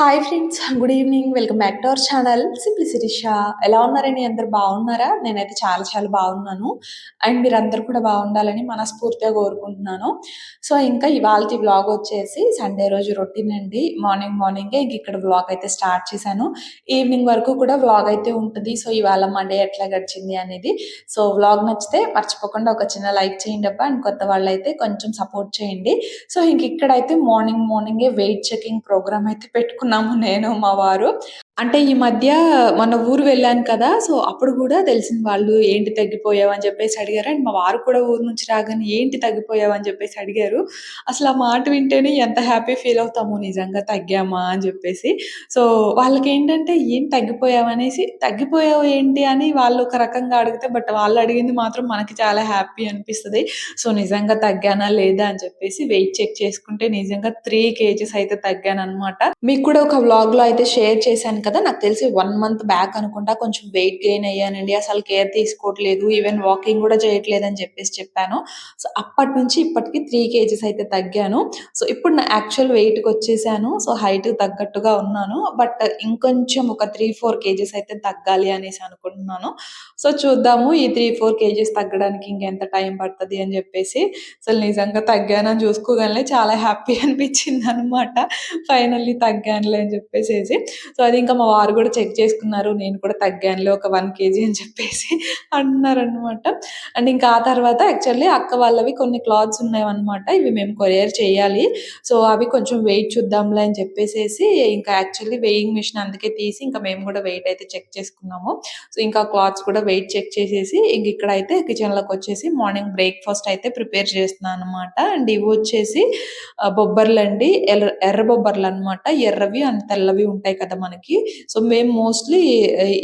Hi friends good evening welcome back to our channel simplicity Sha ఎలా ఉన్నారండి? అందరు బాగున్నారా? నేనైతే చాలా చాలా బాగున్నాను. అండ్ మీరు అందరు కూడా బాగుండాలని మనస్ఫూర్తిగా కోరుకుంటున్నాను. సో ఇంకా ఇవాళ వ్లాగ్ వచ్చేసి సండే రోజు రొటీన్ అండి. మార్నింగ్ మార్నింగే ఇంక ఇక్కడ వ్లాగ్ అయితే స్టార్ట్ చేశాను. ఈవినింగ్ వరకు కూడా వ్లాగ్ అయితే ఉంటుంది. సో ఇవాళ మండే ఎట్లా గడిచింది అనేది. సో వ్లాగ్ నచ్చితే మర్చిపోకుండా ఒక చిన్న లైక్ చేయండి అబ్బా. అండ్ కొత్త వాళ్ళు అయితే కొంచెం సపోర్ట్ చేయండి. సో ఇంక ఇక్కడైతే మార్నింగ్ మార్నింగే వెయిట్ చెకింగ్ ప్రోగ్రామ్ అయితే పెట్టుకున్నాము నేను మా వారు. అంటే ఈ మధ్య మన ఊరు వెళ్ళాను కదా సో అప్పుడు కూడా తెలిసిన వాళ్ళు ఏంటి తగ్గిపోయావు అని చెప్పేసి అడిగారు. అండ్ మా వారు కూడా ఊరు నుంచి రాగానే ఏంటి తగ్గిపోయావు అని చెప్పేసి అడిగారు. అసలు ఆ మాట వింటేనే ఎంత హ్యాపీ ఫీల్ అవుతాము నిజంగా తగ్గామా అని చెప్పేసి. సో వాళ్ళకి ఏంటంటే ఏం తగ్గిపోయావు అనేసి తగ్గిపోయావు ఏంటి అని వాళ్ళు ఒక రకంగా అడిగితే బట్ వాళ్ళు అడిగింది మాత్రం మనకి చాలా హ్యాపీ అనిపిస్తుంది. సో నిజంగా తగ్గానా లేదా అని చెప్పేసి వెయిట్ చెక్ చేసుకుంటే నిజంగా త్రీ కేజెస్ అయితే తగ్గాను అనమాట మీకు కూడా ఒక వ్లాగ్లో అయితే షేర్ చేశాను కదా నాకు తెలిసి వన్ మంత్ బ్యాక్ అనుకుంటా కొంచెం వెయిట్ గెయిన్ అయ్యానండి. అసలు కేర్ తీసుకోవట్లేదు. ఈవెన్ వాకింగ్ కూడా చేయట్లేదు అని చెప్పేసి చెప్పాను. సో అప్పటి నుంచి ఇప్పటికి త్రీ కేజెస్ అయితే తగ్గాను. సో ఇప్పుడు నా యాక్చువల్ వెయిట్కి వచ్చేసాను. సో హైట్ తగ్గట్టుగా ఉన్నాను. బట్ ఇంకొంచెం ఒక త్రీ ఫోర్ కేజెస్ అయితే తగ్గాలి అనేసి అనుకుంటున్నాను. సో చూద్దాము ఈ త్రీ ఫోర్ కేజెస్ తగ్గడానికి ఇంకెంత టైం పడుతుంది అని చెప్పేసి. అసలు నిజంగా తగ్గానని చూసుకోగానే చాలా హ్యాపీ అనిపించింది అనమాట ఫైనల్లీ తగ్గానులే అని చెప్పేసి సో అది ఇంకా మా వారు కూడా చెక్ చేసుకున్నారు నేను కూడా తగ్గానులే ఒక వన్ కేజీ అని చెప్పేసి అన్నారనమాట అండ్ ఇంకా ఆ తర్వాత యాక్చువల్లీ అక్క వాళ్ళవి కొన్ని క్లాత్స్ ఉన్నాయన్నమాట ఇవి మేము కొరియర్ చేయాలి. సో అవి కొంచెం వెయిట్ చూద్దాంలే అని చెప్పేసి ఇంకా యాక్చువల్లీ వెయింగ్ మిషన్ అందుకే తీసి ఇంకా మేము కూడా వెయిట్ అయితే చెక్ చేసుకున్నాము. సో ఇంకా క్లాత్స్ కూడా వెయిట్ చెక్ చేసేసి ఇంక ఇక్కడ అయితే కిచెన్లోకి వచ్చేసి మార్నింగ్ బ్రేక్ఫాస్ట్ అయితే ప్రిపేర్ చేస్తున్నాను అనమాట అండ్ ఇవి వచ్చేసి బొబ్బర్లు అండి ఎర్ర ఎర్ర బొబ్బర్లు అనమాట ఎర్రవి అండ్ తెల్లవి ఉంటాయి కదా మనకి. సో మేము మోస్ట్లీ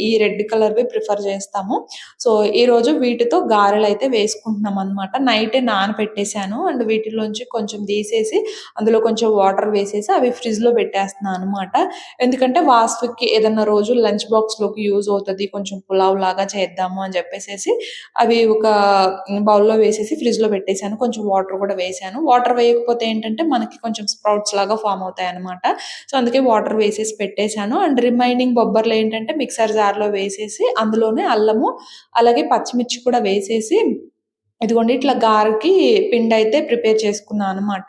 ఈ రెడ్ కలర్వి ప్రిఫర్ చేస్తాము. సో ఈ రోజు వీటితో గారెలు అయితే వేసుకుంటున్నాం అనమాట నైటే నానబెట్టేశాను. అండ్ వీటిలోంచి కొంచెం తీసేసి అందులో కొంచెం వాటర్ వేసేసి అవి ఫ్రిడ్జ్లో పెట్టేస్తున్నాను అనమాట ఎందుకంటే వాస్తుకి ఏదన్నా రోజు లంచ్ బాక్స్లోకి యూజ్ అవుతుంది కొంచెం పులావ్ లాగా చేద్దాము అని చెప్పేసి అవి ఒక బౌల్లో వేసేసి ఫ్రిడ్జ్లో పెట్టేశాను. కొంచెం వాటర్ కూడా వేసాను వాటర్ వేయకపోతే ఏంటంటే మనకి కొంచెం స్ప్రౌట్స్ లాగా ఫామ్ అవుతాయి అనమాట సో అందుకే వాటర్ వేసేసి పెట్టేశాను. అండ్ రిమైనింగ్ బొబ్బర్లు ఏంటంటే మిక్సర్ జార్లో వేసేసి అందులోనే అల్లము అలాగే పచ్చిమిర్చి కూడా వేసేసి ఇదిగోండి ఇట్లా గారికి పిండి అయితే ప్రిపేర్ చేసుకున్నాను అనమాట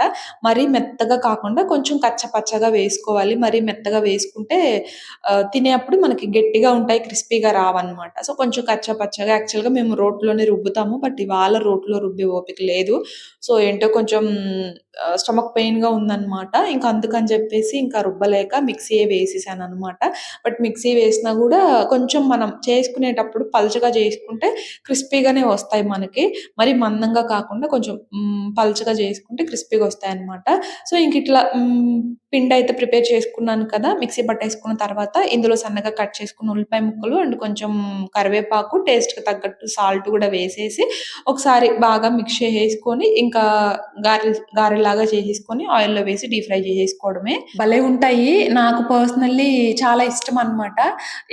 మరీ మెత్తగా కాకుండా కొంచెం కచ్చపచ్చగా వేసుకోవాలి. మరీ మెత్తగా వేసుకుంటే తినేప్పుడు మనకి గట్టిగా ఉంటాయి క్రిస్పీగా రావన్నమాట. సో కొంచెం కచ్చపచ్చగా యాక్చువల్గా మేము రోట్లోనే రుబ్బుతాము. బట్ ఇవాళ రోట్లో రుబ్బే ఓపిక లేదు. సో ఏంటో కొంచెం స్టమక్ పెయిన్గా ఉందన్నమాట. ఇంకా అందుకని చెప్పేసి ఇంకా రుబ్బలేక మిక్సీ వేసేసాను అనమాట బట్ మిక్సీ వేసినా కూడా కొంచెం మనం చేసుకునేటప్పుడు పలుచగా చేసుకుంటే క్రిస్పీగానే వస్తాయి మనకి. మరి మందంగా కాకుండా కొంచెం మ్, పలుచగా చేసుకుంటే క్రిస్పీగా వస్తాయి అనమాట సో ఇంక ఇట్లా పిండి అయితే ప్రిపేర్ చేసుకున్నాను కదా మిక్సీ పట్టేసుకున్న తర్వాత ఇందులో సన్నగా కట్ చేసుకున్న ఉల్లిపాయ ముక్కలు అండ్ కొంచెం కరివేపాకు టేస్ట్కి తగ్గట్టు సాల్ట్ కూడా వేసేసి ఒకసారి బాగా మిక్స్ చేసేసుకొని ఇంకా గారె గారెలాగా చేసేసుకొని ఆయిల్లో వేసి డీప్ ఫ్రై చేసేసుకోవడమే. భలే ఉంటాయి. నాకు పర్సనల్లీ చాలా ఇష్టం అనమాట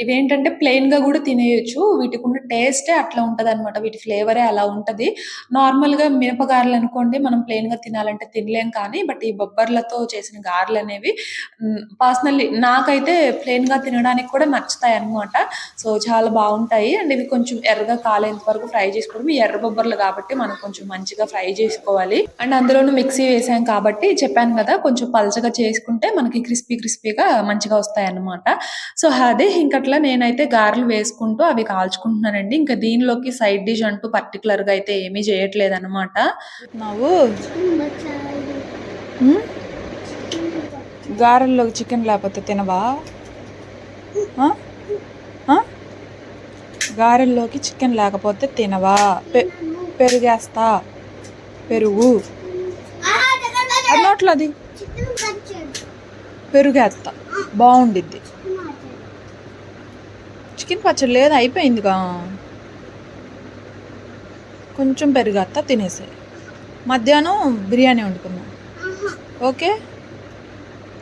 ఇవేంటంటే ప్లెయిన్గా కూడా తినేయొచ్చు. వీటికి ఉన్న టేస్టే అట్లా ఉంటుంది అనమాట వీటి ఫ్లేవరే అలా ఉంటది. నార్మల్గా మినప గారెలు అనుకోండి మనం ప్లెయిన్గా తినాలంటే తినలేం కానీ బట్ ఈ బొబ్బర్లతో చేసిన గారెలు అనేవి పర్సనల్లీ నాకైతే ప్లెయిన్గా తినడానికి కూడా నచ్చుతాయి అన్నమాట. సో చాలా బాగుంటాయి. అండ్ ఇవి కొంచెం ఎర్రగా కాలేంత వరకు ఫ్రై చేసుకోవడం. ఈ ఎర్ర బొబ్బర్లు కాబట్టి మనం కొంచెం మంచిగా ఫ్రై చేసుకోవాలి. అండ్ అందులోనూ మిక్సీ వేసాం కాబట్టి చెప్పాను కదా కొంచెం పలచగా చేసుకుంటే మనకి క్రిస్పీ క్రిస్పీగా మంచిగా వస్తాయి అన్నమాట. సో అదే ఇంకట్లా నేనైతే గారెలు వేసుకుంటూ అవి కాల్చుకుంటున్నానండి. ఇంకా దీనిలోకి సైడ్ డిష్ అంటూ పర్టికులర్గా అయితే ఏమీ చేయట్లేదు అనమాట నువ్వు గారెల్లో చికెన్ లేకపోతే తినవా? గారెల్లోకి చికెన్ లేకపోతే తినవా? పెరుగేస్తా. పెరుగు. అది నోట్లో అది పెరుగేస్తా బాగుండిద్ది చికెన్ పచ్చడి లేదు? అయిపోయిందిగా. కొంచెం పెరుగేస్తా తినేసే. మధ్యాహ్నం బిర్యానీ వండుకుందాం. ఓకే?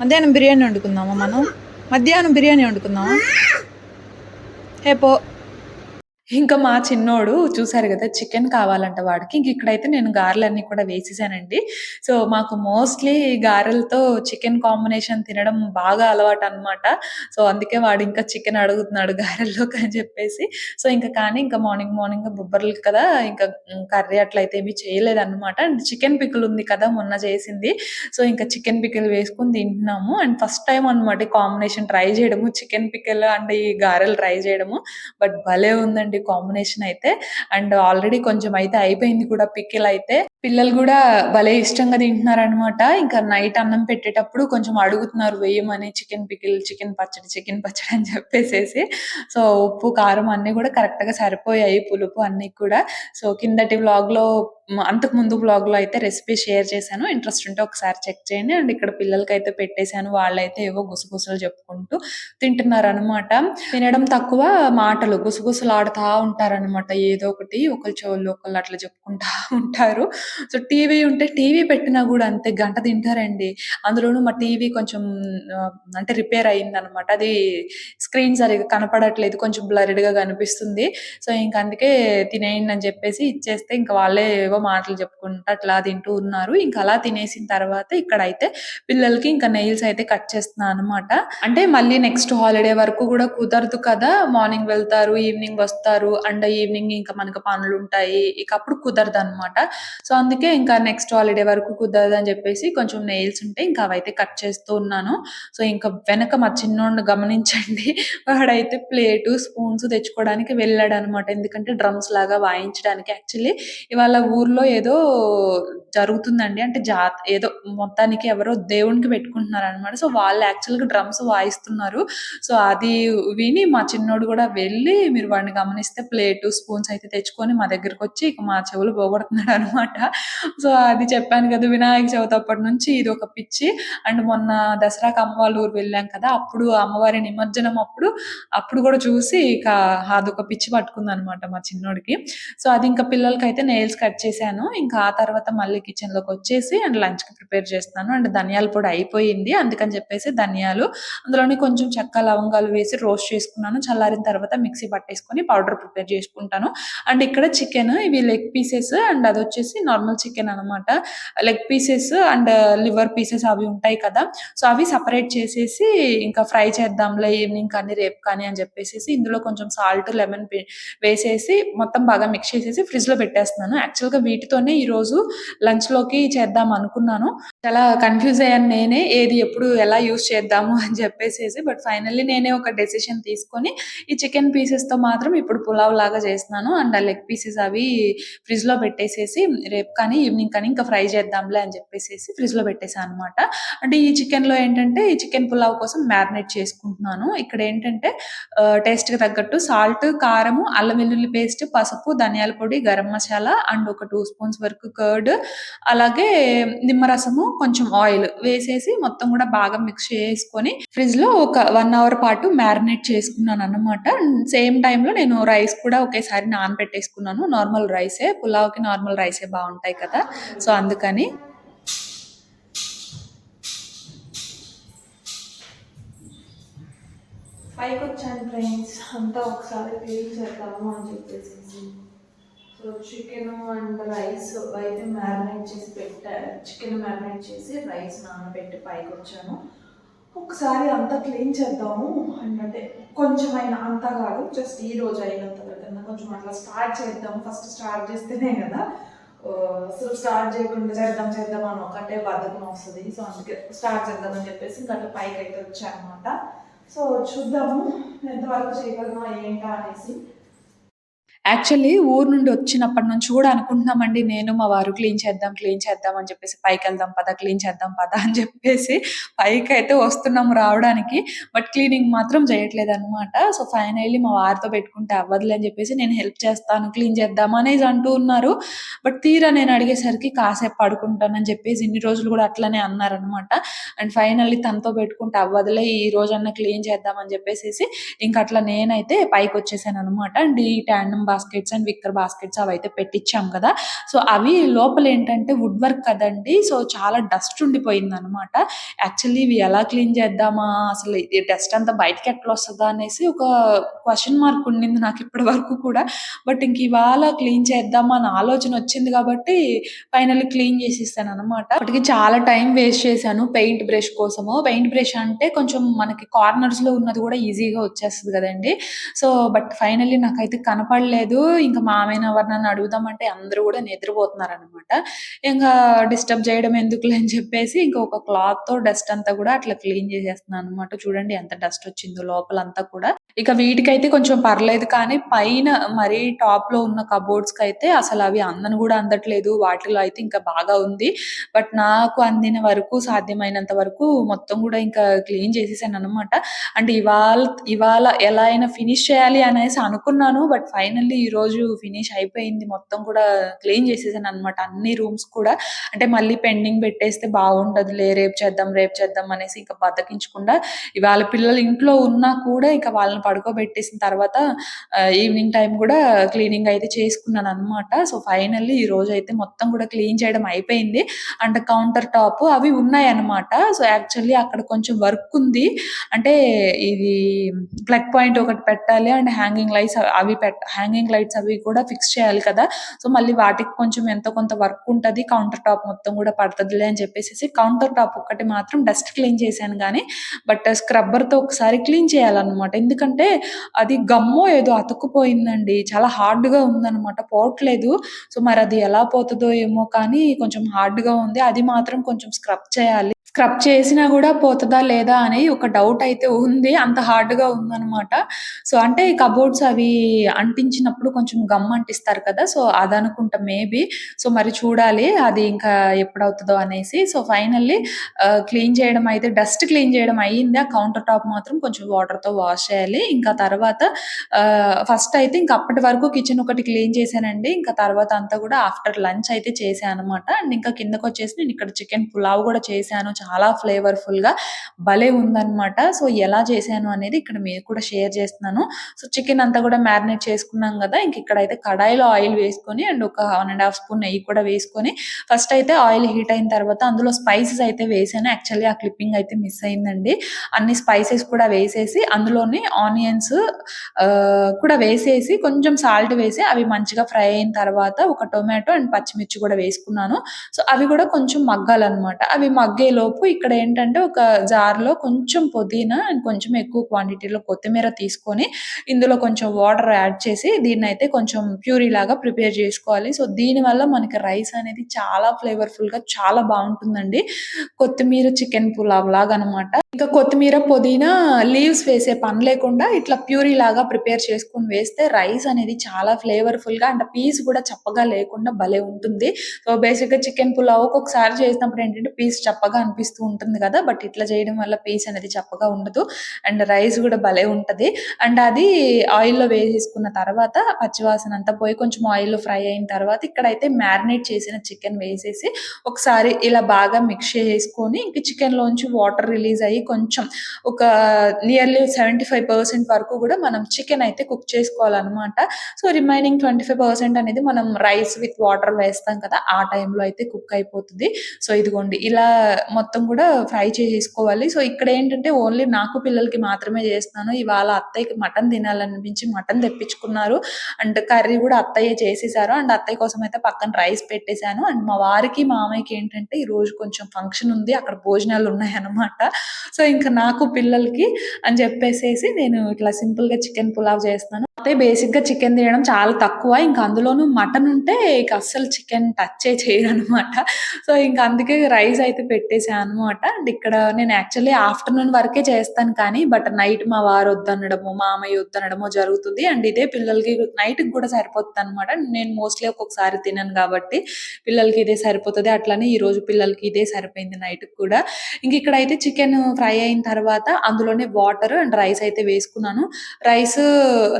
మధ్యాహ్నం బిర్యానీ వండుకుందామా మనం? మధ్యాహ్నం బిర్యానీ వండుకుందామా? హే పో. ఇంకా మా చిన్నోడు చూసారు కదా చికెన్ కావాలంట వాడికి. ఇంక ఇక్కడైతే నేను గారెలన్నీ కూడా వేసేసానండి. సో, మాకు మోస్ట్‌లీ గారెలతో చికెన్ కాంబినేషన్ తినడం బాగా అలవాటు అనమాట సో, అందుకే వాడు ఇంకా చికెన్ అడుగుతున్నాడు గారెల్లోకి అని చెప్పేసి. సో, ఇంకా కానీ ఇంకా మార్నింగ్ మార్నింగ్ బొబ్బర్లు కదా! ఇంకా కర్రీ అట్లయితే ఏమి చేయలేదనమాట. అండ్ చికెన్ పికిల్ ఉంది కదా! మొన్న చేసింది. సో, ఇంకా చికెన్ పికిల్ వేసుకొని తింటున్నాము. అండ్ ఫస్ట్ టైం అనమాట కాంబినేషన్ ట్రై చేయడము. చికెన్ పికిల్ అండ్ ఈ గారెలు ట్రై చేయడము. బట్ భలే ఉందండి కాంబినేషన్ అయితే. అండ్ ఆల్రెడీ కొంచెం అయితే అయిపోయింది కూడా పిక్కిల్ అయితే. పిల్లలు కూడా భలే ఇష్టంగా తింటున్నారు అనమాట ఇంకా నైట్ అన్నం పెట్టేటప్పుడు కొంచెం అడుగుతున్నారు వేయమని చికెన్ పికిల్, చికెన్ పచ్చడి, చికెన్ పచ్చడి అని చెప్పేసేసి. సో, ఉప్పు, కారం అన్ని కూడా కరెక్ట్గా సరిపోయాయి. పులుపు అన్ని కూడా. సో, కిందటి వ్లాగ్లో అంతకుముందు బ్లాగ్లో అయితే రెసిపీ షేర్ చేశాను. ఇంట్రెస్ట్ ఉంటే ఒకసారి చెక్ చేయండి. అండ్ ఇక్కడ పిల్లలకైతే పెట్టేశాను వాళ్ళైతే ఏవో గుసగుసలు చెప్పుకుంటూ తింటున్నారు అనమాట తినడం తక్కువ మాటలు గుసగుసలాడుతా ఉంటారనమాట. ఏదో ఒకటి ఒకళ్ళు చెవుల్లో ఒకళ్ళు అట్లా చెప్పుకుంటా ఉంటారు. సో, టీవీ ఉంటే టీవీ పెట్టినా కూడా అంతే గంట తింటారండి. అందులోనూ మా టీవీ కొంచెం అంటే రిపేర్ అయిందనమాట. అది స్క్రీన్ సరిగ్గా కనపడట్లేదు. కొంచెం బ్లర్‌డ్‌గా కనిపిస్తుంది. సో, ఇంక అందుకే తినేయండి అని చెప్పేసి ఇచ్చేస్తే ఇంకా వాళ్ళే ఏవో మాటలు చెప్పుకుంటా అట్లా తింటూ ఉన్నారు. ఇంకా అలా తినేసిన తర్వాత ఇక్కడైతే పిల్లలకి ఇంకా నెయిల్స్ అయితే కట్ చేస్తున్నాను అనమాట. అంటే మళ్ళీ నెక్స్ట్ హాలిడే వరకు కూడా కుదరదు కదా! మార్నింగ్ వెళ్తారు, ఈవినింగ్ వస్తారు. అండ్ ఈవినింగ్ ఇంకా మనకు పనులుంటాయి. ఇక అప్పుడు కుదరదనమాట. సో, అందుకే ఇంకా నెక్స్ట్ హాలిడే వరకు కుదరదు అని చెప్పేసి కొంచెం నెయిల్స్ ఉంటే ఇంకా అవైతే కట్ చేస్తూ ఉన్నాను. సో, ఇంకా వెనక మా చిన్నోడిని గమనించండి. వాడైతే ప్లేటు, స్పూన్స్ తెచ్చుకోవడానికి వెళ్ళాడనమాట. ఎందుకంటే డ్రమ్స్ లాగా వాయించడానికి. యాక్చువల్లీ ఇవాళ ఊర్లో ఏదో జరుగుతుందండి. అంటే జాత ఏదో మొత్తానికి ఎవరో దేవునికి పెట్టుకుంటున్నారనమాట. సో, వాళ్ళు యాక్చువల్‌గా డ్రమ్స్ వాయిస్తున్నారు. సో, అది విని మా చిన్నోడు కూడా వెళ్ళి మీరు వాడిని గమనిస్తే ప్లేటు, స్పూన్స్ అయితే తెచ్చుకొని మా దగ్గరకొచ్చి ఇక మా చెవులు పోగొడుతున్నాడనమాట. సో, అది చెప్పాను కదా! వినాయక చవితి అప్పటి నుంచి ఒక పిచ్చి. అండ్ మొన్న దసరాకి అమ్మ ఊరు వెళ్ళాం కదా! అప్పుడు అమ్మవారి నిమజ్జనం అప్పుడు, అప్పుడు కూడా చూసి ఇక అదొక పిచ్చి పట్టుకుంది అనమాట మా చిన్నోడికి. సో, అది ఇంకా పిల్లలకి అయితే నెయిల్స్ కట్ చేసి చేశాను. ఇంకా ఆ తర్వాత మళ్ళీ కిచెన్‌లోకొచ్చేసి అండ్ లంచ్‌కి ప్రిపేర్ చేస్తున్నాను. అండ్ ధనియాల పొడి అయిపోయింది. అందుకని చెప్పేసి ధనియాలు, అందులోనే కొంచెం చెక్క, లవంగాలు వేసి రోస్ట్ చేసుకున్నాను. చల్లారిన తర్వాత మిక్సీ పట్టేసుకొని పౌడర్ ప్రిపేర్ చేసుకుంటాను. అండ్ ఇక్కడ చికెన్ ఇవి లెగ్ పీసెస్ అండ్ అది వచ్చేసి నార్మల్ చికెన్ అనమాట. Leg pieces and liver pieces అవి ఉంటాయి కదా! సో, అవి సెపరేట్ చేసేసి ఇంకా ఫ్రై చేద్దాంలే ఈవినింగ్ కానీ, రేపు కానీ అని చెప్పేసి ఇందులో కొంచెం సాల్ట్, లెమన్ వేసేసి మొత్తం బాగా మిక్స్ చేసేసి ఫ్రిడ్జ్‌లో పెట్టేస్తున్నాను. యాక్చువల్‌గా వీటితోనే ఈరోజు లంచ్‌లోకి చేద్దాం అనుకున్నాను. చాలా కన్‌ఫ్యూజ్ అయ్యాను నేనే. ఏది ఎప్పుడు ఎలా యూజ్ చేద్దాము అని చెప్పేసేసి. బట్ ఫైనల్లీ నేనే ఒక డెసిషన్ తీసుకొని ఈ చికెన్ పీసెస్‌తో మాత్రం ఇప్పుడు పులావ్ లాగా చేస్తున్నాను. అండ్ ఆ లెగ్ పీసెస్ అవి ఫ్రిడ్జ్‌లో పెట్టేసేసి రేపు కానీ, ఈవినింగ్ కానీ ఇంకా ఫ్రై చేద్దాంలే అని చెప్పేసేసి ఫ్రిడ్జ్‌లో పెట్టేసా అనమాట. అంటే ఈ చికెన్‌లో ఏంటంటే ఈ చికెన్ పులావ్ కోసం మ్యారినేట్ చేసుకుంటున్నాను. ఇక్కడ ఏంటంటే టేస్ట్‌కి తగ్గట్టు సాల్ట్, కారము, అల్లం వెల్లుల్లి పేస్ట్, పసుపు, ధనియాల పొడి, గరం మసాలా అండ్ ఒక టూ స్పూన్స్ వరకు కర్డ్ అలాగే నిమ్మరసము, కొంచెం ఆయిల్ వేసేసి మొత్తం కూడా బాగా మిక్స్ చేసుకొని ఫ్రిడ్జ్‌లో ఒక వన్ అవర్ పాటు మ్యారినేట్ చేసుకున్నాను అనమాట సేమ్ టైంలో నేను రైస్ కూడా ఒకేసారి నానబెట్టేసుకున్నాను. నార్మల్ రైసే. పులావ్‌కి నార్మల్ రైసే బాగుంటాయి కదా! సో, అందుకని. పైకొచ్చాను ఫ్రెండ్స్. అంతా ఒకసారి క్లీన్ చేద్దాము అని చెప్పేసి చికెన్ చికెను అండ్ రైస్ అయితే మ్యారినేట్ చేసి పెట్టా. చికెన్ మ్యారినేట్ చేసి రైస్ నానబెట్టి పైకి వచ్చాను ఒకసారి అంతా క్లీన్ చేద్దాము. అంటే కొంచెమైనా అంతా కాదు. జస్ట్ ఈ రోజు అయినంత వరకన్నా కొంచెం అట్లా స్టార్ట్ చేద్దాం. ఫస్ట్ స్టార్ట్ చేస్తేనే కదా! సో అసలు స్టార్ట్ చేయకుండా చేద్దాం చేద్దాం అని ఒకటే బద్ధకం వస్తుంది సో, అందుకే స్టార్ట్ చేద్దామని చెప్పేసి ఇంక అట్లా అయితే వచ్చా అనమాట. సో, చూద్దాము ఎంతవరకు చేయగలమా ఏంటా అనేసి. యాక్చువల్లీ ఊరు నుండి వచ్చినప్పటి నుంచి కూడా అనుకుంటున్నామండి నేను, మా వారు క్లీన్ చేద్దాం, క్లీన్ చేద్దాం అని చెప్పేసి పైకి వెళ్దాం పద, క్లీన్ చేద్దాం పద అని చెప్పేసి పైకి అయితే వస్తున్నాము రావడానికి. బట్ క్లీనింగ్ మాత్రం చేయట్లేదు అనమాట సో, ఫైనల్లీ మా వారితో పెట్టుకుంటే అవ్వదులే అని చెప్పేసి నేను హెల్ప్ చేస్తాను, క్లీన్ చేద్దాం అనేసి అంటూ ఉన్నారు. బట్ తీరా నేను అడిగేసరికి కాసేపు పడుకుంటానని చెప్పేసి ఇన్ని రోజులు కూడా అట్లనే అన్నారనమాట. అండ్ ఫైనల్లీ తనతో పెట్టుకుంటే అవ్వదులే ఈ రోజన్నా క్లీన్ చేద్దాం అని ఇంకా అట్లా నేనైతే పైకి వచ్చేసాను అండ్ ఈ tandem baskets and wicker baskets అవి అయితే పెట్టించాం కదా. సో అవి లోపల ఏంటంటే వుడ్ వర్క్ కదండి. సో చాలా డస్ట్ ఉండిపోయింది అనమాట యాక్చువల్లీ ఇవి ఎలా క్లీన్ చేద్దామా? అసలు డస్ట్ అంతా బయటకి ఎట్లా వస్తుందా అనేసి ఒక క్వశ్చన్ మార్క్ ఉండింది నాకు ఇప్పటి వరకు కూడా. బట్ ఇంక ఇవాళ క్లీన్ చేద్దామా అని ఆలోచన వచ్చింది కాబట్టి ఫైనల్లీ క్లీన్ చేసేసాను అనమాట అప్పటికి చాలా టైం వేస్ట్ చేశాను పెయింట్ బ్రష్ కోసము. పెయింట్ బ్రష్ అంటే కొంచెం మనకి కార్నర్స్లో ఉన్నది కూడా ఈజీగా వచ్చేస్తుంది కదండి. సో బట్ ఫైనల్లీ నాకైతే కనపడలేదు. ఇంకా మామైన ఎవరినైనా అడుగుదామంటే అందరూ కూడా నిద్రపోతున్నారు అనమాట ఇంకా డిస్టర్బ్ చేయడం ఎందుకులే అని చెప్పేసి ఇంకా ఒక క్లాత్తో డస్ట్ అంతా కూడా అట్లా క్లీన్ చేసేస్తున్నాను అనమాట చూడండి ఎంత డస్ట్ వచ్చిందో లోపలంతా కూడా. ఇక వీటికైతే కొంచెం పర్లేదు కానీ పైన మరీ టాప్లో ఉన్న కబోర్డ్స్కి అయితే అసలు అవి అందని కూడా అందట్లేదు. వాటిలో అయితే ఇంకా బాగా ఉంది. బట్ నాకు అందిన వరకు సాధ్యమైనంత వరకు మొత్తం కూడా ఇంకా క్లీన్ చేసేసాను అనమాట అంటే ఇవాళ ఇవాళ ఎలా అయినా ఫినిష్ చేయాలి అనేసి అనుకున్నాను. బట్ ఫైనల్లీ ఈ రోజు ఫినిష్ అయిపోయింది. మొత్తం కూడా క్లీన్ చేసేసాను అనమాట అన్ని రూమ్స్ కూడా. అంటే మళ్ళీ పెండింగ్ పెట్టేస్తే బాగుండదులే రేపు చేద్దాం రేపు చేద్దాం అనేసి ఇంకా బతకించకుండా ఇవాళ పిల్లలు ఇంట్లో ఉన్నా కూడా ఇక వాళ్ళని పడుకోబెట్టేసిన తర్వాత ఈవినింగ్ టైం కూడా క్లీనింగ్ అయితే చేసుకున్నాను అనమాట సో ఫైనల్లీ ఈ రోజు అయితే మొత్తం కూడా క్లీన్ చేయడం అయిపోయింది. అండ్ కౌంటర్ టాప్ అవి ఉన్నాయి అన్నమాట సో యాక్చువల్లీ అక్కడ కొంచెం వర్క్ ఉంది. అంటే ఇది ప్లగ్ పాయింట్ ఒకటి పెట్టాలి అండ్ హ్యాంగింగ్ లైట్స్ అవి పెట్ట హ్యాంగింగ్ లైట్స్ అవి కూడా ఫిక్స్ చేయాలి కదా. సో మళ్ళీ వాటికి కొంచెం ఎంతో కొంత వర్క్ ఉంటుంది కౌంటర్ టాప్ మొత్తం కూడా పడుతుందిలే అని చెప్పేసి కౌంటర్ టాప్ ఒక్కటి మాత్రం డస్ట్ క్లీన్ చేశాను కానీ బట్ స్క్రబ్బర్తో ఒకసారి క్లీన్ చేయాలన్నమాట. ఎందుకంటే అది గమ్మో ఏదో అతుక్కుపోయిందండి. చాలా హార్డ్గా ఉందన్నమాట. పోవట్లేదు. సో మరి అది ఎలా పోతుందో ఏమో కానీ కొంచెం హార్డ్గా ఉంది. అది మాత్రం కొంచెం స్క్రబ్ చేయాలి. స్క్రబ్ చేసినా కూడా పోతుందా లేదా అని ఒక డౌట్ అయితే ఉంది. అంత హార్డ్గా ఉందన్నమాట. సో అంటే కబోర్డ్స్ అవి అంటించినప్పుడు కొంచెం గమ్ అంటిస్తారు కదా. సో అదనుకుంటా మేబీ సో మరి చూడాలి అది ఇంకా ఎప్పుడవుతుందో అనేసి. సో ఫైనల్లీ క్లీన్ చేయడం అయితే డస్ట్ క్లీన్ చేయడం అయ్యింది. ఆ కౌంటర్ టాప్ మాత్రం కొంచెం వాటర్తో వాష్ చేయాలి. ఇంకా తర్వాత ఫస్ట్ అయితే ఇంకా అప్పటి వరకు కిచెన్ ఒకటి క్లీన్ చేశానండి. ఇంకా తర్వాత అంతా కూడా ఆఫ్టర్ లంచ్ అయితే చేశాను అనమాట అండ్ ఇంకా కిందకు వచ్చేసి నేను ఇక్కడ చికెన్ పులావ్ కూడా చేశాను. చాలా ఫ్లేవర్ఫుల్గా భలే ఉందనమాట సో ఎలా చేశాను అనేది ఇక్కడ మీకు కూడా షేర్ చేస్తున్నాను. సో చికెన్ అంతా కూడా మ్యారినేట్ చేసుకున్నాం కదా ఇంక ఇక్కడైతే కడాయిలో ఆయిల్ వేసుకొని అండ్ ఒక వన్ అండ్ హాఫ్ స్పూన్ నెయ్యి కూడా వేసుకొని ఫస్ట్ అయితే ఆయిల్ హీట్ అయిన తర్వాత అందులో స్పైసెస్ అయితే వేసాను. యాక్చువల్లీ ఆ క్లిప్పింగ్ అయితే మిస్ అయిందండి. అన్ని స్పైసెస్ కూడా వేసేసి అందులోని ఆనియన్స్ కూడా వేసేసి కొంచెం సాల్ట్ వేసి అవి మంచిగా ఫ్రై అయిన తర్వాత ఒక టొమాటో అండ్ పచ్చిమిర్చి కూడా వేసుకున్నాను. సో అవి కూడా కొంచెం మగ్గాలన్నమాట. అవి మగ్గే లోపు ఇక్కడ ఏంటంటే ఒక జార్లో కొంచెం పుదీనా అండ్ కొంచెం ఎక్కువ క్వాంటిటీలో కొత్తిమీర తీసుకొని ఇందులో కొంచెం వాటర్ యాడ్ చేసి దీన్ని అయితే కొంచెం ప్యూరీ లాగా ప్రిపేర్ చేసుకోవాలి. సో దీనివల్ల మనకి రైస్ అనేది చాలా ఫ్లేవర్ఫుల్గా చాలా బాగుంటుందండి. కొత్తిమీర చికెన్ పులావ్ లాగా అనమాట ఇంకా కొత్తిమీర పుదీనా లీవ్స్ వేసే పని లేకుండా ఇట్లా ప్యూరీ లాగా ప్రిపేర్ చేసుకొని వేస్తే రైస్ అనేది చాలా ఫ్లేవర్ఫుల్గా అంటే పీస్ కూడా చప్పగా లేకుండా భలే ఉంటుంది. సో బేసిక్గా చికెన్ పులావ్ ఒక్కొక్కసారి చేసినప్పుడు ఏంటంటే పీస్ చప్పగా అనిపిస్తుంది. అనిపిస్తూ ఉంటుంది కదా బట్ ఇట్లా చేయడం వల్ల పీస్ అనేది చప్పగా ఉండదు. అండ్ రైస్ కూడా భలే ఉంటది. అండ్ అది ఆయిల్లో వేసేసుకున్న తర్వాత పచ్చివాసన అంతా పోయి కొంచెం ఆయిల్లో ఫ్రై అయిన తర్వాత ఇక్కడైతే మ్యారినేట్ చేసిన చికెన్ వేసేసి ఒకసారి ఇలా బాగా మిక్స్ చేసుకొని ఇంక చికెన్ లోంచి వాటర్ రిలీజ్ అయ్యి కొంచెం ఒక నియర్లీ సెవెంటీ ఫైవ్ పర్సెంట్ వరకు కూడా మనం చికెన్ అయితే కుక్ చేసుకోవాలన్నమాట. So remaining twenty five percent అనేది మనం రైస్ విత్ వాటర్ వేస్తాం కదా ఆ టైంలో అయితే కుక్ అయిపోతుంది. సో ఇదిగోండి ఇలా మొత్తం కూడా ఫ్రై చేసేసుకోవాలి. సో ఇక్కడ ఏంటంటే ఓన్లీ నాకు పిల్లలకి మాత్రమే చేస్తున్నాను. ఇవాళ అత్తయ్యకి మటన్ తినాలనిపించి మటన్ తెప్పించుకున్నారు. అండ్ కర్రీ కూడా అత్తయ్య చేసేసారు. అండ్ అత్తయ్య కోసం అయితే పక్కన రైస్ పెట్టేశాను. అండ్ మా వారికి మామయ్యకి ఏంటంటే ఈ రోజు కొంచెం ఫంక్షన్ ఉంది. అక్కడ భోజనాలు ఉన్నాయి అన్నమాట సో ఇంకా నాకు పిల్లలకి అని చెప్పేసేసి నేను ఇట్లా సింపుల్గా చికెన్ పులావ్ చేస్తున్నాను. అత్తయ్య బేసిక్గా చికెన్ తినడం చాలా తక్కువ. ఇంకా అందులోనూ మటన్ ఉంటే ఇక అస్సలు చికెన్ టచ్ చేయరు అనమాట సో ఇంకా అందుకే రైస్ అయితే పెట్టేసాను అనమాట అండ్ ఇక్కడ నేను యాక్చువల్లీ ఆఫ్టర్నూన్ వరకే చేస్తాను కానీ బట్ నైట్ మా వారు వద్దనడము మామయ్య వద్దనడము జరుగుతుంది. అండ్ ఇదే పిల్లలకి నైట్ కూడా సరిపోతుంది అనమాట నేను మోస్ట్లీ ఒక్కొక్కసారి తినను కాబట్టి పిల్లలకి ఇదే సరిపోతుంది. అట్లనే ఈ రోజు పిల్లలకి ఇదే సరిపోయింది నైట్ కూడా. ఇంక ఇక్కడైతే చికెన్ ఫ్రై అయిన తర్వాత అందులోనే వాటర్ అండ్ రైస్ అయితే వేసుకున్నాను. రైస్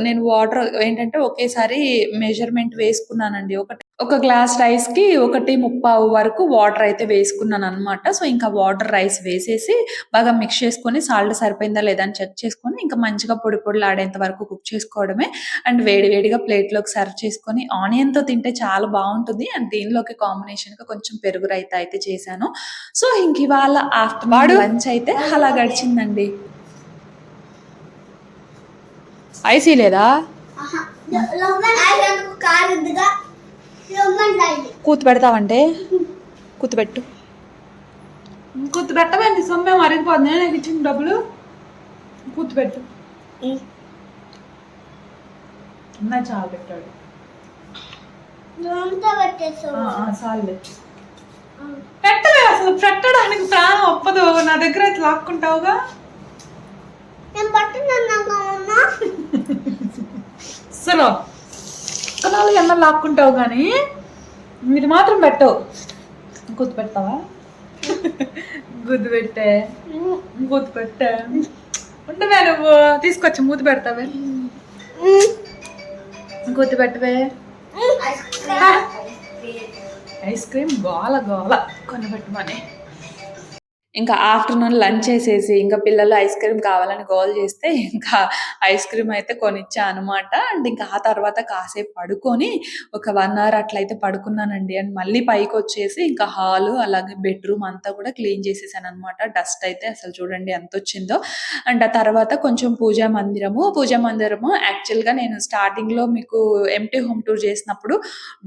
నేను వాటర్ ఏంటంటే ఒకేసారి మెజర్‌మెంట్ వేసుకున్నానండి. ఒకటి ఒక గ్లాస్ రైస్‌కి ఒకటి ముప్పావు వరకు వాటర్ అయితే వేసుకున్నాననమాట. సో, ఇంకా వాటర్ రైస్ వేసేసి బాగా మిక్స్ చేసుకొని సాల్ట్ సరిపోయిందా లేదా అని చెక్ చేసుకొని ఇంకా మంచిగా పొడి పొడిలాడేంత వరకు కుక్ చేసుకోవడమే. అండ్ వేడి వేడిగా ప్లేట్‌లోకి సర్వ్ చేసుకొని ఆనియన్‌తో తింటే చాలా బావుంటుంది. అండ్ దీనిలోకి కాంబినేషన్‌గా కొంచెం పెరుగు రైతా అయితే చేశాను. సో, ఇంక ఇవాళ ఆఫ్టర్‌నూన్ లంచ్ అయితే అలా గడిచిందండి. ఐసీ లేదా? కూతు పెడతావంటే? కూతు పెట్టు. కూతు పెట్టవేంటి సొమ్మే మరిగిపోతుంది. నాకు ఇచ్చిన డబ్బులు. కూతు పెట్టు. అన్నా చాలా పెట్టాడు. నోముతో పెట్టేస్తావు చాలే పెట్టలే అసలు. పెట్టడానికి ప్రాణం ఒప్పదు. నా దగ్గర అయితే లాక్కుంటావుగా? ఒక్క నాలుగు ఎన్న లాక్కుంటావు కానీ మీరు మాత్రం పెట్టవు. గుర్తు పెడతావా? గుర్తు పెట్టే. గుర్తు పెట్టే. ఉండవే నువ్వు. తీసుకొచ్చి మూతి పెడతావే. గుర్తు పెట్టవే. Ice cream. గోల గోల. కొనబెట్టమని ఇంకా ఆఫ్టర్నూన్ లంచ్ చేసేసి ఇంకా పిల్లలు ఐస్ క్రీమ్ కావాలని గోల్ చేస్తే ఇంకా ఐస్ క్రీమ్ అయితే కొనిచ్చా అనమాట అండ్ ఇంకా ఆ తర్వాత కాసేపు పడుకొని ఒక వన్ అవర్ అట్లయితే పడుకున్నానండి. అండ్ మళ్ళీ పైకి వచ్చేసి ఇంకా హాలు అలాగే బెడ్రూమ్ అంతా కూడా క్లీన్ చేసేసాను అనమాట డస్ట్ అయితే అసలు చూడండి ఎంత వచ్చిందో. అండ్ ఆ తర్వాత కొంచెం పూజా మందిరము. పూజా మందిరము యాక్చువల్గా నేను స్టార్టింగ్లో మీకు ఎంటీ హోమ్ టూర్ చేసినప్పుడు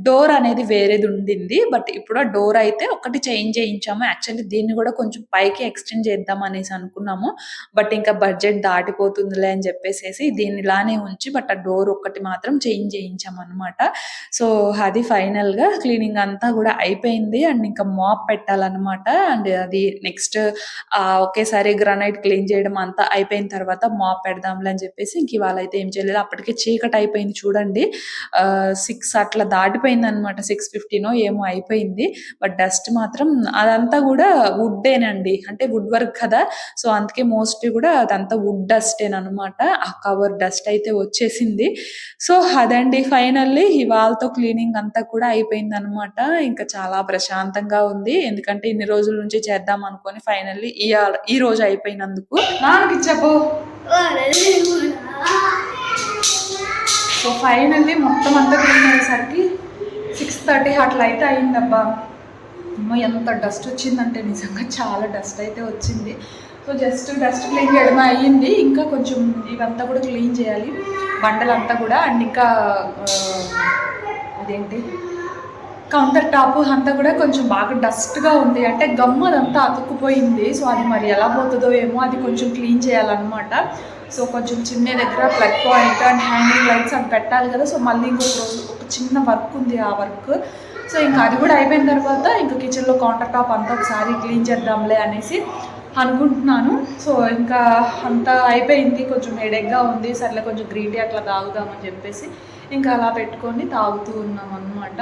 డోర్ అనేది వేరేది ఉండింది. బట్ ఇప్పుడు ఆ డోర్ అయితే ఒకటి చేంజ్ చేయించాము. యాక్చువల్లీ దీన్ని కూడా కొంచెం పైకి ఎక్స్టెండ్ చేద్దాం అనేసి అనుకున్నాము. బట్ ఇంకా బడ్జెట్ దాటిపోతుందిలే అని చెప్పేసి దీన్ని ఇలానే ఉంచి బట్ ఆ డోర్ ఒక్కటి మాత్రం చేంజ్ చేయించాం అనమాట సో అది ఫైనల్గా క్లీనింగ్ అంతా కూడా అయిపోయింది. అండ్ ఇంకా మాప్ పెట్టాలన్నమాట. అండ్ అది నెక్స్ట్ ఒకేసారి గ్రానైట్ క్లీన్ చేయడం అంతా అయిపోయిన తర్వాత మాప్ పెడదాంలే అని చెప్పేసి ఇంక ఇవాళ అయితే ఏం చేయలేదు. అప్పటికే చీకటి అయిపోయింది చూడండి. సిక్స్ అట్లా దాటిపోయింది అనమాట సిక్స్ ఫిఫ్టీనో ఏమో అయిపోయింది. బట్ డస్ట్ మాత్రం అదంతా కూడా వుడ్డేనండి. అంటే వుడ్ వర్క్ కదా. సో అందుకే మోస్ట్లీ కూడా అదంతా వుడ్ డస్టేనమాట ఆ కవర్ డస్ట్ అయితే వచ్చేసింది. సో అదండి ఫైనల్లీ ఇవాళతో క్లీనింగ్ అంతా కూడా అయిపోయింది అనమాట ఇంకా చాలా ప్రశాంతంగా ఉంది. ఎందుకంటే ఇన్ని రోజుల నుంచి చేద్దాం అనుకొని ఫైనల్లీ ఈ ఈ రోజు అయిపోయినందుకు. నాకు చెప్పు సో ఫైనల్లీ మొత్తం అంతా క్లీన్ అయ్యేసరికి సిక్స్ థర్టీ అట్లా అయితే అయిందబ్బా. అమ్మ ఎంత డస్ట్ వచ్చిందంటే నిజంగా చాలా డస్ట్ అయితే వచ్చింది. సో జస్ట్ డస్ట్ క్లీన్ చేయడం అయ్యింది. ఇంకా కొంచెం ఇవంతా కూడా క్లీన్ చేయాలి. బండలంతా కూడా. అండ్ ఇంకా అదేంటి కౌంటర్ టాప్ అంతా కూడా కొంచెం బాగా డస్ట్గా ఉంది. అంటే గమ్ అదంతా అతుక్కుపోయింది. సో అది మరి ఎలా పోతుందో ఏమో అది కొంచెం క్లీన్ చేయాలన్నమాట. సో కొంచెం చిన్న దగ్గర plug point and hanging lights అవి పెట్టాలి కదా. సో మళ్ళీ ఇంకొక రోజు ఒక చిన్న వర్క్ ఉంది ఆ వర్క్. సో ఇంకా అది కూడా అయిపోయిన తర్వాత ఇంకా కిచెన్లో కౌంటర్ టాప్ అంతా ఒకసారి క్లీన్ చేద్దాంలే అనేసి అనుకుంటున్నాను. సో ఇంకా అంతా అయిపోయింది. కొంచెం హెడేక్గా ఉంది. సర్లే కొంచెం గ్రీన్ టీ అట్లా తాగుదామని చెప్పేసి ఇంకా అలా పెట్టుకొని తాగుతూ ఉన్నాం అనమాట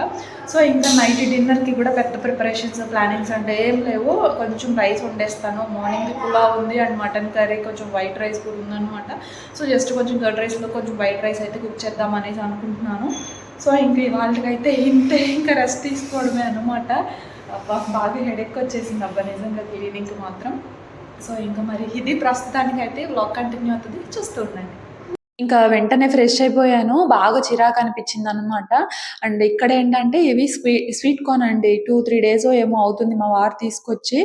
సో ఇంకా నైట్ డిన్నర్కి కూడా పెద్ద ప్రిపరేషన్స్ ప్లానింగ్స్ అంటే ఏం లేవు. కొంచెం రైస్ వండేస్తాను. మార్నింగ్ పులావ్ ఉంది అండ్ మటన్ కర్రీ కొంచెం వైట్ రైస్ కూడా ఉందన్నమాట. సో జస్ట్ కొంచెం కర్డ్ రైస్లో కొంచెం వైట్ రైస్ అయితే కుక్ చేద్దాం అనేసి అనుకుంటున్నాను. సో ఇంక ఇవాళకైతే ఇంతే ఇంకా రెస్ట్ తీసుకోవడమే అనమాట అబ్బా బాగా హెడెక్ వచ్చేసింది అబ్బా నిజంగా క్లీనింగ్కి మాత్రం. సో ఇంకా మరి ఇది ప్రస్తుతానికి అయితే వ్లాగ్ కంటిన్యూ అవుతుంది. చూస్తూ ఉండండి. ఇంకా వెంటనే ఫ్రెష్ అయిపోయాను. బాగా చిరాకు అనిపించింది అనమాట అండ్ ఇక్కడ ఏంటంటే ఇవి స్వీట్ స్వీట్ కార్న్ అండి. టూ త్రీ డేస్ ఏమో అవుతుంది మా వారు తీసుకొచ్చి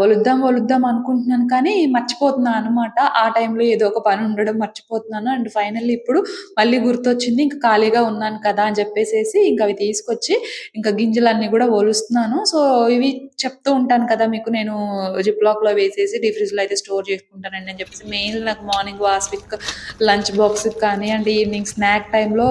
వలుద్దాం వలుద్దాం అనుకుంటున్నాను కానీ మర్చిపోతున్నాను అనమాట ఆ టైంలో ఏదో ఒక పని ఉండడం మర్చిపోతున్నాను. అండ్ ఫైనల్లీ ఇప్పుడు మళ్ళీ గుర్తొచ్చింది ఇంకా ఖాళీగా ఉన్నాను కదా అని చెప్పేసేసి ఇంకా అవి తీసుకొచ్చి ఇంకా గింజలన్నీ కూడా ఒలుస్తున్నాను సో ఇవి చెప్తూ ఉంటాను కదా మీకు నేను జిప్లాక్లో వేసేసి డీ ఫ్రిడ్జ్లో అయితే స్టోర్ చేసుకుంటానండి అని చెప్పేసి మెయిన్ నాకు మార్నింగ్ వాస్ విక్ లంచ్ బాక్స్ కానీ అండ్ ఈవినింగ్ స్నాక్ టైంలో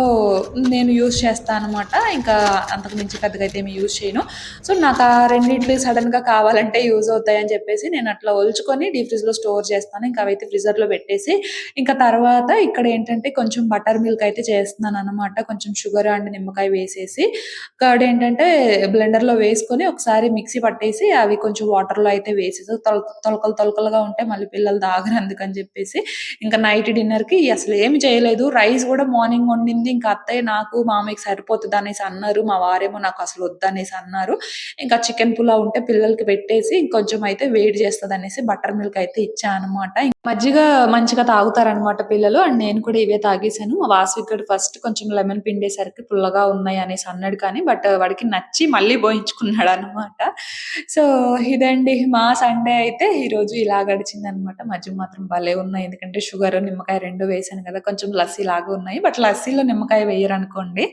నేను యూస్ చేస్తాను అనమాట ఇంకా అంతకు మించి పెద్దగా అయితే ఏమి యూజ్ చేయను. సో నాకు ఆ రెండింటికి సడన్గా కావాలంటే యూజ్ అవుతాయని చెప్పేసి నేను అట్లా ఒలుచుకొని డీ ఫ్రిడ్జ్లో స్టోర్ చేస్తాను. ఇంకా అవైతే ఫ్రిజర్లో పెట్టేసి ఇంకా తర్వాత ఇక్కడ ఏంటంటే కొంచెం బటర్ మిల్క్ అయితే చేస్తున్నాను అనమాట కొంచెం షుగర్ అండ్ నిమ్మకాయ వేసేసి. కర్డ్ ఏంటంటే బ్లెండర్లో వేసుకొని ఒకసారి మిక్సీ పట్టేసి అవి కొంచెం వాటర్లో అయితే వేసేసి తొలకలు తొలకలుగా ఉంటే మళ్ళీ పిల్లలు తాగరు అందుకని చెప్పేసి. ఇంకా నైట్ డిన్నర్కి అసలు ఏమి చేయలేదు. రైస్ కూడా మార్నింగ్ వండింది. ఇంకా అత్తయ్య నాకు మామయ్యకి సరిపోతుంది అనేసి అన్నారు. మా వారేమో నాకు అసలు వద్దనేసి అన్నారు. ఇంకా చికెన్ పులావ్ ఉంటే పిల్లలకి పెట్టేసి ఇంకొంచెం అయితే వేడి చేస్తుంది అనేసి బటర్ మిల్క్ అయితే ఇచ్చా అనమాట మజ్జిగ మంచిగా తాగుతారనమాట పిల్లలు. అండ్ నేను కూడా ఇవే తాగేసాను మా వాసవికడు ఫస్ట్ కొంచెం లెమన్ పిండేసరికి పుల్లగా ఉన్నాయి అనేసి అన్నాడు కానీ బట్ వాడికి నచ్చి మళ్ళీ పోయించుకున్నాడు అనమాట సో ఇదండి మా సండే అయితే. ఈ రోజు ఇలా గడిచింది అనమాట మజ్జిగ మాత్రం భలే ఉన్నాయి. ఎందుకంటే షుగర్ నిమ్మకాయ రెండు వేసాను కదా కొంచెం లస్సీ లాగా ఉన్నాయి. బట్ లస్సీలో నిమ్మకాయ వేయరు అనుకోండి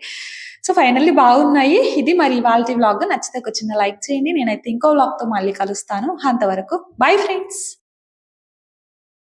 సో ఫైనల్లీ బాగున్నాయి. ఇది మరి ఇవాళ వ్లాగ్. నచ్చితే ఒక చిన్న లైక్ చేయండి. నేనైతే ఇంకో వ్లాగ్తో తో మళ్ళీ కలుస్తాను. అంతవరకు బై ఫ్రెండ్స్!